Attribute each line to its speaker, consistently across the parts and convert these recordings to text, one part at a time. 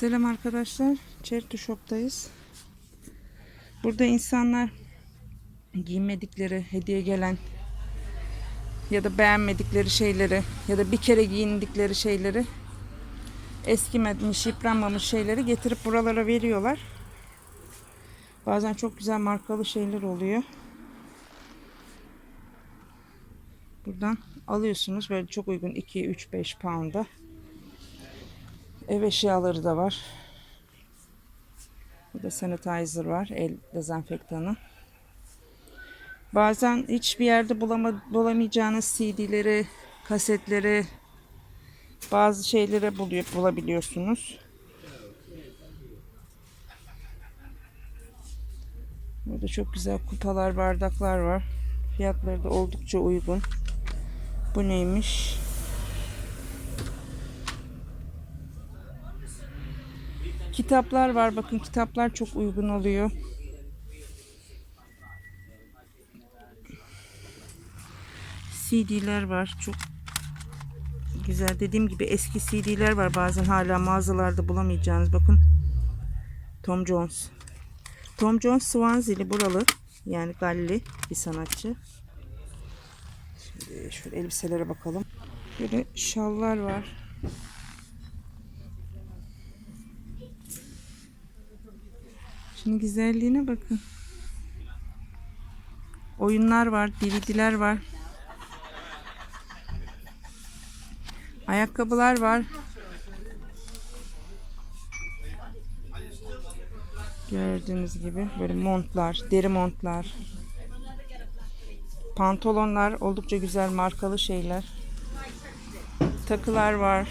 Speaker 1: Selam arkadaşlar. Charity Shop'tayız. Burada insanlar giymedikleri, hediye gelen ya da beğenmedikleri şeyleri ya da bir kere giyindikleri şeyleri eskimemiş, yıpranmamış şeyleri getirip buralara veriyorlar. Bazen çok güzel markalı şeyler oluyor. Buradan alıyorsunuz böyle çok uygun 2 3 5 pound'a. Ev eşyaları da var. Burada sanitizer var. El dezenfektanı. Bazen hiçbir yerde bulama, bulamayacağınız CD'leri, kasetleri, bazı şeyleri buluyor, bulabiliyorsunuz. Burada çok güzel kupalar, bardaklar var. Fiyatları da oldukça uygun. Bu neymiş? Kitaplar var. Bakın kitaplar çok uygun oluyor. CD'ler var. Çok güzel. Dediğim gibi eski CD'ler var. Bazen hala mağazalarda bulamayacağınız. Bakın. Tom Jones. Tom Jones Swansea'li buralı. Yani Galli bir sanatçı. Şimdi şöyle elbiselere bakalım. Böyle şallar var. Şunun güzelliğine bakın. Oyunlar var, DVD'ler var. Ayakkabılar var. Gördüğünüz gibi böyle montlar, deri montlar. Pantolonlar oldukça güzel markalı şeyler. Takılar var.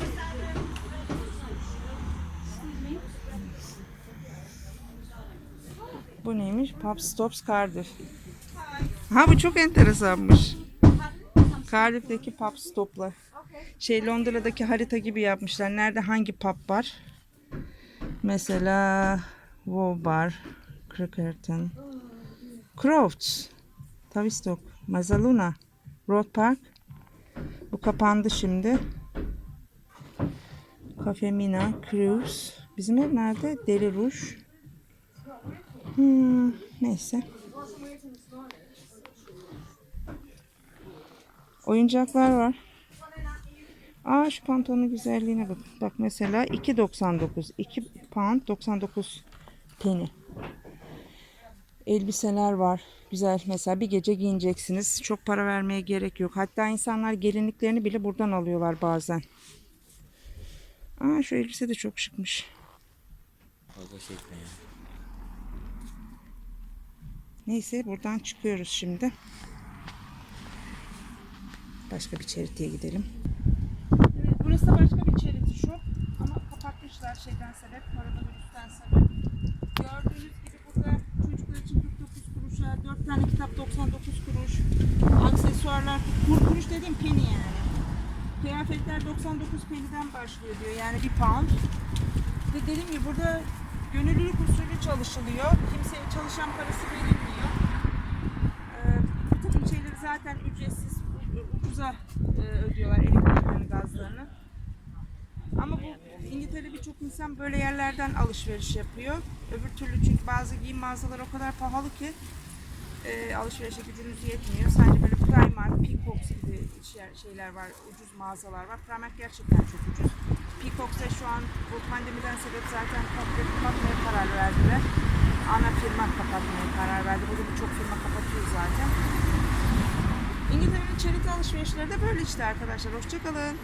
Speaker 1: Bu neymiş? Pop Stops Cardiff. Ha bu çok enteresanmış. Cardiff'teki pub stoplar. Şey Londra'daki harita gibi yapmışlar. Nerede hangi pub var? Mesela Wow Bar, Crickerton, Crofts, Tavistock, Mazzaluna, Road Park. Bu kapandı şimdi. Cafe Mina, Cruise. Bizim ev nerede? Deli Rouge. Hmm, neyse. Oyuncaklar var. Aa şu pantolonun güzelliğine bak. Bak mesela 2.99. 2 pound 99 penny. Elbiseler var. Güzel mesela bir gece giyineceksiniz. Çok para vermeye gerek yok. Hatta insanlar gelinliklerini bile buradan alıyorlar bazen. Aa şu elbise de çok şıkmış.
Speaker 2: Fazla şey etme ya.
Speaker 1: Neyse buradan çıkıyoruz şimdi. Başka bir çeritiye gidelim. Evet, burası başka bir charity shop ama kapatmışlar şeyden sebep, koronavirüsten sebep. Gördüğünüz gibi burada çocuklar için 49 kuruşa, 4 tane kitap 99 kuruş, aksesuarlar 40 kuruş dediğim penny yani. Kıyafetler 99 penny'den başlıyor diyor yani bir pound. Ve dediğim gibi burada gönüllülük usulü çalışılıyor. Kimseye çalışan parası verilmiyor. Ee, bir takım şeyleri zaten ücretsiz, ucuza e, ödüyorlar elektriklerini, gazlarını. Ama bu İngiltere'de birçok insan böyle yerlerden alışveriş yapıyor. Öbür türlü çünkü bazı giyim mağazaları o kadar pahalı ki e, alışverişe gücünüz yetmiyor. Sadece böyle Primark, Peacocks gibi şey- şeyler var, ucuz mağazalar var. Primark gerçekten çok ucuz. Peacocks da şu an bu pandemiden sebep zaten komple kapatmaya karar verdiler. Ana firma kapatmaya karar verdi. Burada birçok firma kapatıyor zaten. İngiltere'nin charity alışverişleri de böyle işte arkadaşlar. Hoşçakalın.